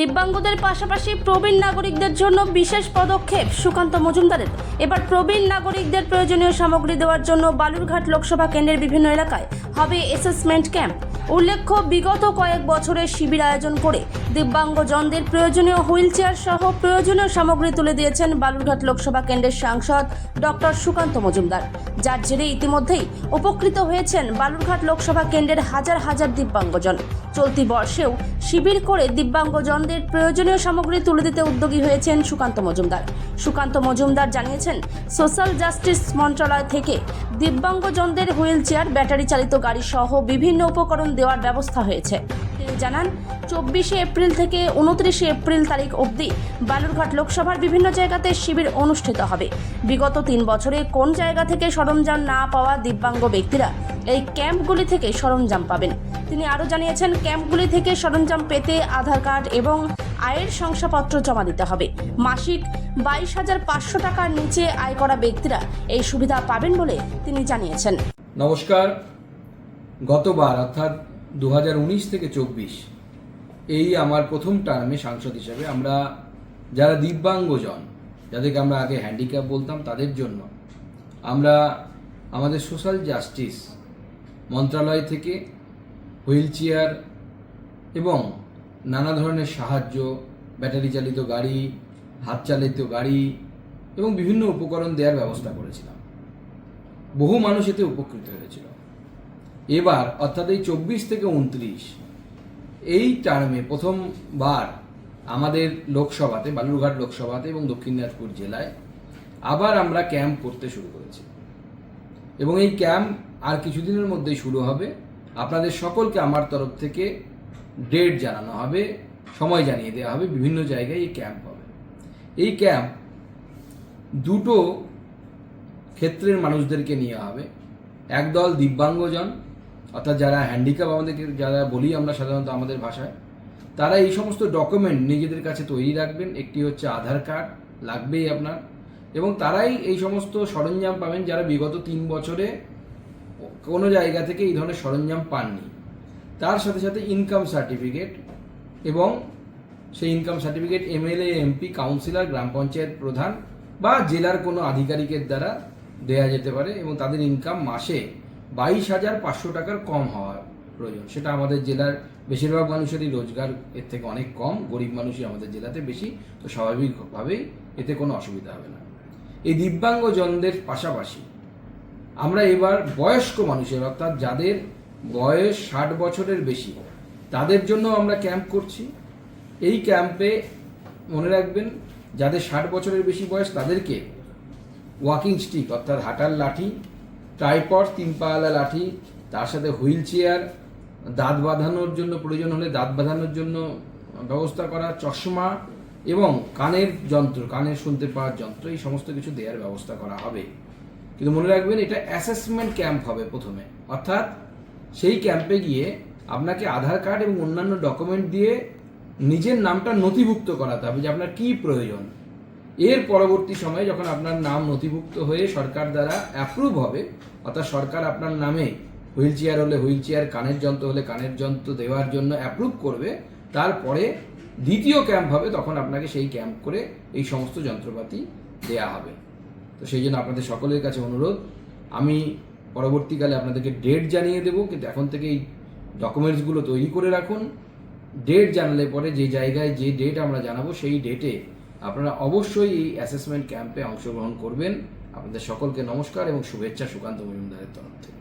দিব্যাঙ্গদের পাশাপাশি প্রবীণ নাগরিকদের জন্য বিশেষ পদক্ষেপ সুকান্ত মজুমদারের। এবার প্রবীণ নাগরিকদের প্রয়োজনীয় সামগ্রী দেওয়ার জন্য বালুরঘাট লোকসভা কেন্দ্রের বিভিন্ন এলাকায় হবে অ্যাসেসমেন্ট ক্যাম্প উল্লেখ্য, বিগত কয়েক বছরের শিবির আয়োজন করে দিব্যাঙ্গজনদের প্রয়োজনীয় হুইল চেয়ার সহ প্রয়োজনীয় সামগ্রী তুলে দিয়েছেন বালুরঘাট লোকসভা কেন্দ্রের সাংসদ ডক্টর সুকান্ত মজুমদার। যার জেরে ইতিমধ্যেই উপকৃত হয়েছেন বালুরঘাট লোকসভা কেন্দ্রের হাজার হাজার দিব্যাঙ্গজন। চলতি বর্ষেও শিবির করে দিব্যাঙ্গজনদের প্রয়োজনীয় সামগ্রী তুলে দিতে উদ্যোগী হয়েছেন সুকান্ত মজুমদার। সুকান্ত মজুমদার জানিয়েছেন, সোশ্যাল জাস্টিস মন্ত্রণালয় থেকে দিব্যাঙ্গজনদের হুইল চেয়ার ব্যাটারি চালিত গাড়ি সহ বিভিন্ন উপকরণ দেওয়ার ব্যবস্থা হয়েছে। তিনি জানান, চব্বিশে এপ্রিল থেকে উনত্রিশে এপ্রিল তারিখ অবধি বালুরঘাট লোকসভার বিভিন্ন জায়গাতে শিবির অনুষ্ঠিত হবে। বিগত তিন বছরে কোন জায়গা থেকে সরঞ্জাম না পাওয়া দিব্যাঙ্গ ব্যক্তিরা এই ক্যাম্পগুলি থেকে সরঞ্জাম পাবেন। তিনি আরও জানিয়েছেন, ক্যাম্পগুলি থেকে সরঞ্জাম পেতে আধার কার্ড এবং আয়ের শংসাপত্র জমা দিতে হবে। মাসিক বাইশ হাজার পাঁচশো টাকার নিচে আয় করা ব্যক্তিরা এই সুবিধা পাবেন বলে তিনি জানিয়েছেন। নমস্কার। গতবার, অর্থাৎ দু হাজার উনিশ থেকে চব্বিশ, এই আমার প্রথম টার্মে সাংসদ হিসেবে আমরা যারা দিব্যাঙ্গজন, যাদেরকে আমরা আগে হ্যান্ডিক্যাপ বলতাম, তাদের জন্য আমরা আমাদের সোশ্যাল জাস্টিস মন্ত্রণালয় থেকে হুইল চেয়ার এবং নানা ধরনের সাহায্য, ব্যাটারি চালিত গাড়ি, হাত চালিত গাড়ি এবং বিভিন্ন উপকরণ দেওয়ার ব্যবস্থা করেছিলাম। বহু মানুষ এতে উপকৃত হয়েছিল। এবার, অর্থাৎ এই চব্বিশ থেকে উনত্রিশ, এই টার্মে প্রথমবার আমাদের লোকসভাতে, বালুরঘাট লোকসভাতে এবং দক্ষিণ দিনাজপুর জেলায় আবার আমরা ক্যাম্প করতে শুরু করেছি। এবং এই ক্যাম্প আর কিছুদিনের মধ্যেই শুরু হবে। আপনাদের সকলকে আমার তরফ থেকে ডেট জানানো হবে, সময় জানিয়ে দেওয়া হবে, বিভিন্ন জায়গায় এই ক্যাম্প হবে। এই ক্যাম্প দুটো ক্ষেত্রের মানুষদেরকে নিয়ে হবে। একদল দিব্যাঙ্গজন, অর্থাৎ যারা হ্যান্ডিক্যাপ আমাদেরকে, যারা বলি আমরা সাধারণত আমাদের ভাষায়, তারা এই সমস্ত ডকুমেন্ট নিজেদের কাছে তৈরি রাখবেন। একটি হচ্ছে আধার কার্ড, লাগবেই আপনার। এবং তারাই এই সমস্ত সরঞ্জাম পাবেন যারা বিগত তিন বছরে কোনো জায়গা থেকে এই ধরনের সরঞ্জাম পাননি। তার সাথে সাথে ইনকাম সার্টিফিকেট এবং সেই income certificate MLA MP councillor গ্রাম পঞ্চায়েত প্রধান বা জেলার কোনো আধিকারিকের দ্বারা দেয়া যেতে পারে এবং তাদের ইনকাম মাসে বাইশ হাজার পাঁচশো টাকার কম হওয়া প্রয়োজন। সেটা আমাদের জেলার বেশিরভাগ মানুষেরই রোজগার, এর থেকে অনেক কম। গরিব মানুষই আমাদের জেলাতে বেশি, তো স্বাভাবিকভাবেই এতে কোনো অসুবিধা হবে না। এই দিব্যাঙ্গজনদের পাশাপাশি আমরা এবার বয়স্ক মানুষের, অর্থাৎ যাদের বয়স ষাট বছরের বেশি, তাদের জন্য আমরা ক্যাম্প করছি। এই ক্যাম্পে মনে রাখবেন, যাদের ষাট বছরের বেশি বয়স, তাদেরকে ওয়াকিং স্টিক, অর্থাৎ হাঁটার লাঠি, ট্রাইপড তিন পাওয়ালা লাঠি, তার সাথে হুইল চেয়ার, দাঁত বাঁধানোর জন্য প্রয়োজন হলে দাঁত বাঁধানোর জন্য ব্যবস্থা করা, চশমা এবং কানের যন্ত্র, কানের শুনতে পাওয়ার যন্ত্র, এই সমস্ত কিছু দেওয়ার ব্যবস্থা করা হবে। কিন্তু মনে রাখবেন এটা অ্যাসেসমেন্ট ক্যাম্প হবে প্রথমে। অর্থাৎ সেই ক্যাম্পে গিয়ে আপনাকে আধার কার্ড এবং অন্যান্য ডকুমেন্ট দিয়ে নিজের নামটা নথিভুক্ত করাতে হবে যে আপনার কী প্রয়োজন। এর পরবর্তী সময়ে যখন আপনার নাম নথিভুক্ত হয়ে সরকার দ্বারা অ্যাপ্রুভ হবে, অর্থাৎ সরকার আপনার নামে হুইল চেয়ার হলে হুইল চেয়ার কানের যন্ত্র হলে কানের যন্ত্র দেওয়ার জন্য অ্যাপ্রুভ করবে, তারপরে দ্বিতীয় ক্যাম্প হবে তখন আপনাকে সেই ক্যাম্প করে এই সমস্ত যন্ত্রপাতি দেয়া হবে। তো সেই জন্য আপনাদের সকলের কাছে অনুরোধ, আমি পরবর্তীকালে আপনাদেরকে ডেট জানিয়ে দেবো, কিন্তু এখন থেকে এই ডকুমেন্টসগুলো তৈরি করে রাখুন। ডেট জানলে পরে যে জায়গায় যে ডেট আমরা জানাব, সেই ডেটে আপনারা অবশ্যই এই অ্যাসেসমেন্ট ক্যাম্পে অংশগ্রহণ করবেন। আপনাদের সকলকে নমস্কার এবং শুভেচ্ছা সুকান্ত মজুমদারের তরফ থেকে।